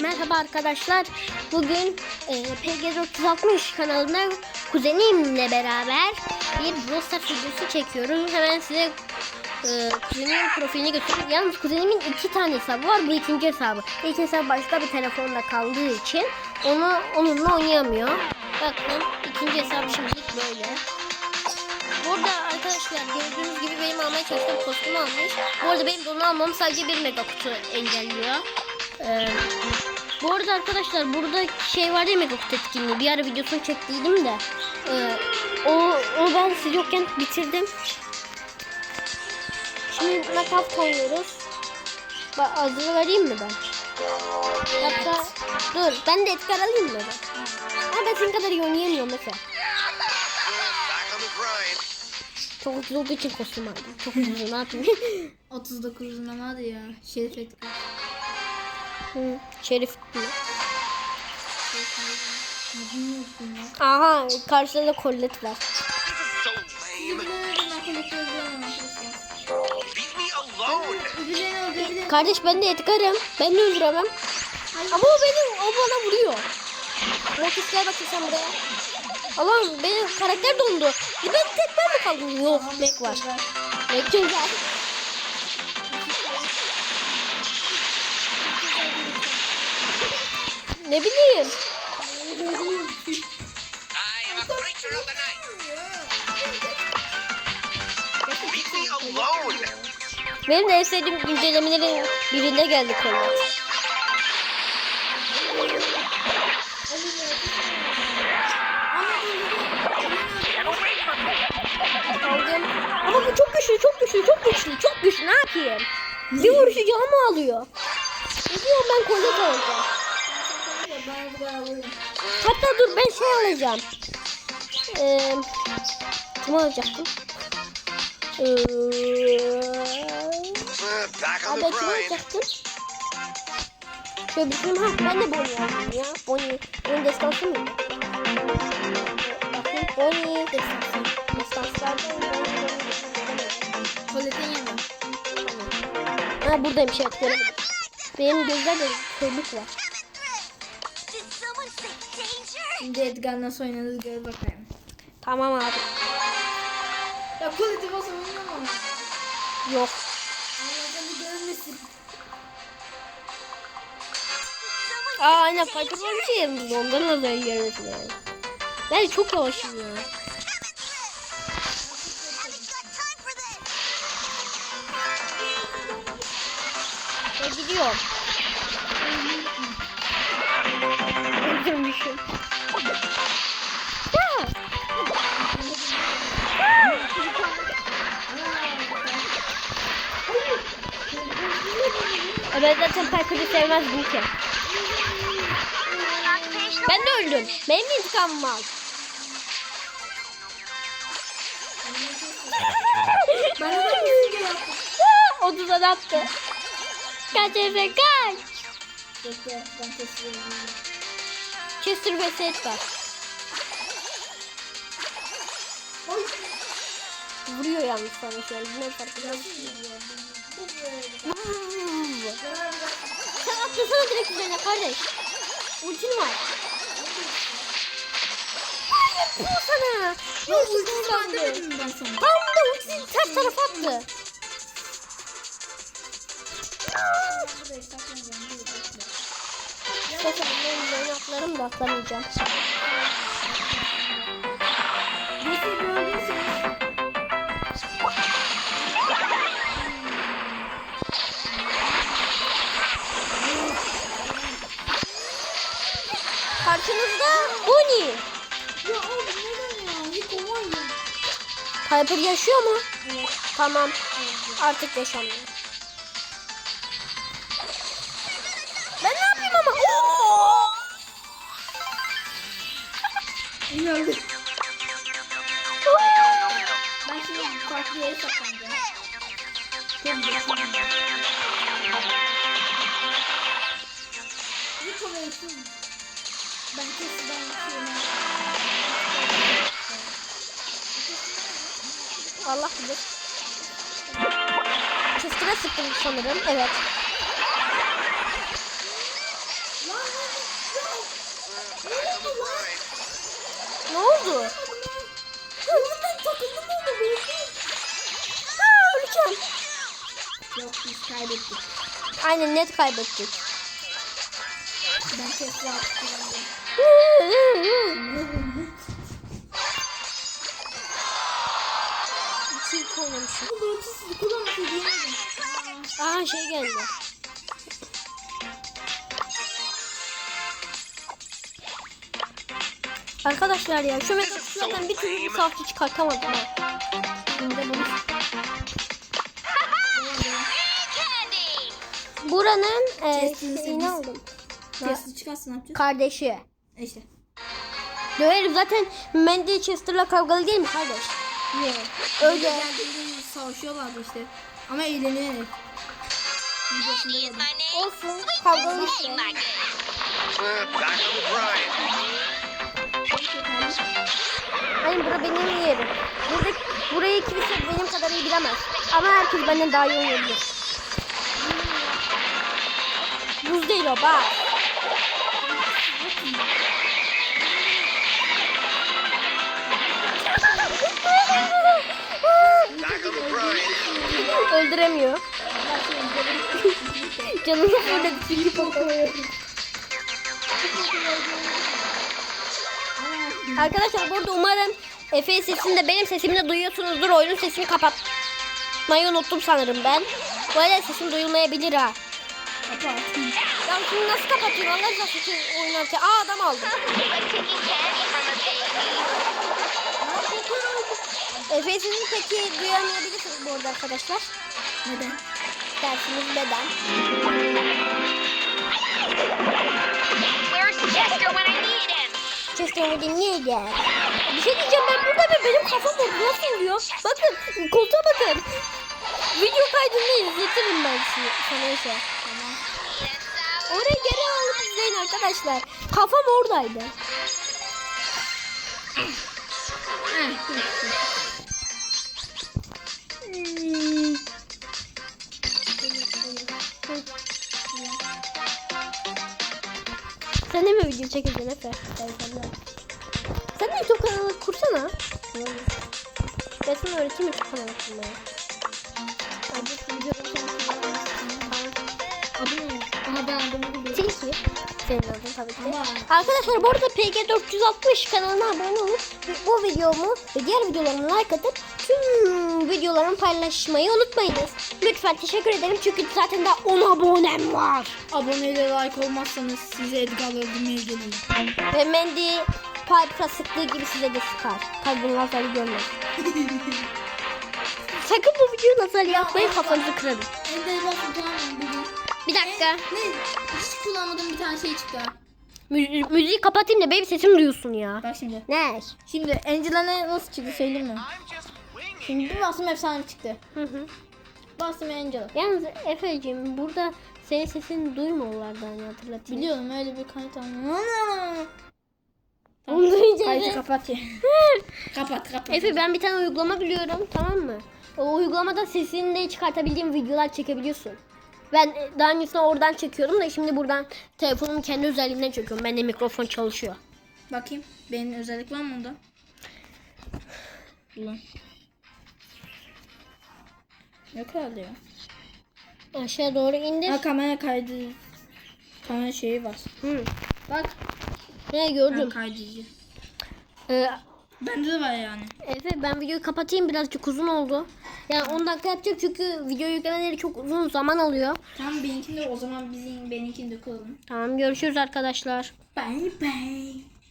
Merhaba arkadaşlar. Bugün e, PG460 kanalında kuzenimle beraber bir Stars videosu çekiyoruz. Hemen size e, kuzenimin profilini göstereyim. Yalnız kuzenimin iki tane hesabı var. Bu ikinci hesabı. İlk hesabı başka bir telefonda kaldığı için onu onunla oynayamıyor. Bakın ikinci hesap şimdilik böyle. Burada arkadaşlar gördüğünüz gibi benim almaya çalıştığım kostümü almış. Bu arada benim de onu almam sadece bir mega kutu engelliyor. Ee, bu arada arkadaşlar burada şey var ya mega kutu etkinliği. Bir ara videosunu çektiydim de. Ee, o, onu ben siz yokken bitirdim. Şimdi knockout oynuyoruz. Bak adını vereyim mi ben? Hatta dur ben de Edgar alayım mı ben? Ama ben senin kadar iyi oynayamıyorum mesela. Çok ucuz olduğu için kostüm aldım. Çok ucuz ne yapayım? 39 numaradı ya. Şerif Etkar. Şerif ya. Aha karşıda da kollet var. Kardeş ben de Edgar'ım. Ben de öldüremem. Ama o benim, o bana vuruyor. Mortis gel bakayım sen buraya. Allah'ım benim karakter dondu. Ya ben tek ben mi kaldım? Yok Mac var. Mac güzel. Me alone. Benim de en sevdiğim güncellemelerin birinde geldi. Aldım. Ama bu çok güçlü, çok güçlü, çok güçlü, çok güçlü. Ne yapayım? Bir vuruşu canımı alıyor. Ne diyorum ben kolye alacağım. Hatta dur ben şey alacağım. Ee, kim alacaktım? Ee, kim alacaktım? Şöyle bir ha ben de Bonnie aldım ya. Bonnie. Bonnie destansı mı? Bakayım Bonnie destansı. Bonnie. Koletin yanında. Ha buradaymış evet göremedim. Benim gözlerde körlük var. Şimdi Edgar nasıl oynadığını gör bakayım. Tamam abi. Ya koleti oynamam ama. Yok. Allah'tan görmesin. Aa aynen bir şey yerimizde. Ondan da ben görmedim. Ben çok yavaşım ya. Ben gidiyorum. Öldürmüşüm. Ben zaten Piper'ı sevmezdim ki. Ben de öldüm. Benim de intikamımı al. Ben de tuzak attı. Kaç Efe kaç. Chester ve Seth var. Oy. Vuruyor yalnız sana şu an. Bilmem farkında? Sen atlasana direkt üzerine kardeş. Ultin var. Hayır bu sana. Ya Ultin var demedim ben sana? Tam da ultisini ters tarafa attı. Burayı saklayacağım. dur, bekle. Zaten ben üzerine atlarım da atlamayacağım. Nasıl gördüyseniz Karşınızda Bonnie. Ya abi neden ya? Hiç olmaz Piper yaşıyor mu? Evet. Tamam. Artık yaşamıyor. İnandım. Ben şimdi farklı yere saklanacağım. Çok güzel. Kovalasın. Ben kesin ben yapıyorum. Allah bilir. Chester'a sıktım sanırım. Evet. Oldu? Ben takıldım orada böyle. Ha, öleceğim. Yok biz kaybettik. Aynen net kaybettik. Ben Tesla attım. Çiğ oynamışım. Bu ultisiz kullanması diyemedim. Şey geldi. Arkadaşlar ya şu mesela zaten bir türlü bir savaşçı çıkartamadım ha. Şimdi bunu. Candy! Buranın e, şeyini aldım. Tesla çıkarsın ne yapacağız? Kardeşi. E İşte. Döverim zaten Mandy Chester'la kavgalı değil mi kardeş? Niye? Öyle. Savaşıyorlardı işte. Ama eğlenerek. Olsun kavgalı işte. Hayır bura benim yerim. Burada, burayı kimse benim kadar iyi bilemez. Ama herkes benden daha iyi oynayabilir. Buz değil o bak. Öldüremiyor. Canını böyle çünkü pompalıyor. Arkadaşlar burada umarım Efe sesini de benim sesimi de duyuyorsunuzdur. Oyunun sesini kapatmayı unuttum sanırım ben. Bu arada sesim duyulmayabilir ha. Ya şunu nasıl kapatayım Allah rızası için oynarken. Aa adam aldım. Efe sesini peki duyamayabilirsiniz bu arada arkadaşlar. Neden? Dersiniz neden? Chester dinleydi. Bir şey diyeceğim ben burada ve benim kafam orada oluyor? Bakın koltuğa bakın. Video kaydını izletirim ben size. Sana şey. Tamam. Orayı geri alıp izleyin arkadaşlar. Kafam oradaydı. Hmm. Sen de mi video çekeceksin Efe? Sen de YouTube kanalı kursana. Ben sana öğreteyim YouTube kanalı kurmayı. Abone Aha ben adımı biliyorum. Tilki. Senin adın tabii ki. Ama- Arkadaşlar bu arada PG460 kanalına abone olup bu videomu ve diğer videolarımı like atıp tüm videolarımı paylaşmayı unutmayınız. Lütfen teşekkür ederim çünkü zaten daha 10 abonem var. Aboneyle like olmazsanız size Edgar'la öldürmeye gelirim. Ve Mandy Piper'a sıktığı gibi size de sıkar. Tabii bunu nazarı görmez. Sakın bu videoyu nazar yapmayın kafanızı kırarım. Ender bakın tamam bugün. Bir dakika. Ne? Hiç kullanmadığım bir tane şey çıktı. Mü- müziği kapatayım da benim sesimi duyuyorsun ya. Bak şimdi. Ne? Şimdi Angela'na nasıl çıktı söyleyeyim mi? Şimdi bir bastım efsane çıktı. Hı hı. Bastım Angela. Yalnız Efe'cim burada senin sesini duymuyorlardı hani hatırlatayım. Biliyorum öyle bir kanıt Ana! Onu duyunca Kaydı Efe- kapat ya. kapat kapat. Efe ben bir tane uygulama biliyorum tamam mı? O uygulamada sesini de çıkartabildiğim videolar çekebiliyorsun. Ben e, daha öncesinde oradan çekiyorum da şimdi buradan telefonumun kendi özelliğinden çekiyorum. Bende mikrofon çalışıyor. Bakayım. Benim özellik var mı onda? Ulan. Yok herhalde ya. Aşağı doğru indir. Ha kamera kaydı. Kamera şeyi var. Hı. Bak. Ne gördüm. kaydedici. Ee, Bende de var yani. Efe ben videoyu kapatayım birazcık uzun oldu. Yani 10 dakika yapacak çünkü video yüklemeleri çok uzun zaman alıyor. Tamam benimkini de o zaman bizim benimkini de koyalım. Tamam görüşürüz arkadaşlar. Bye bye.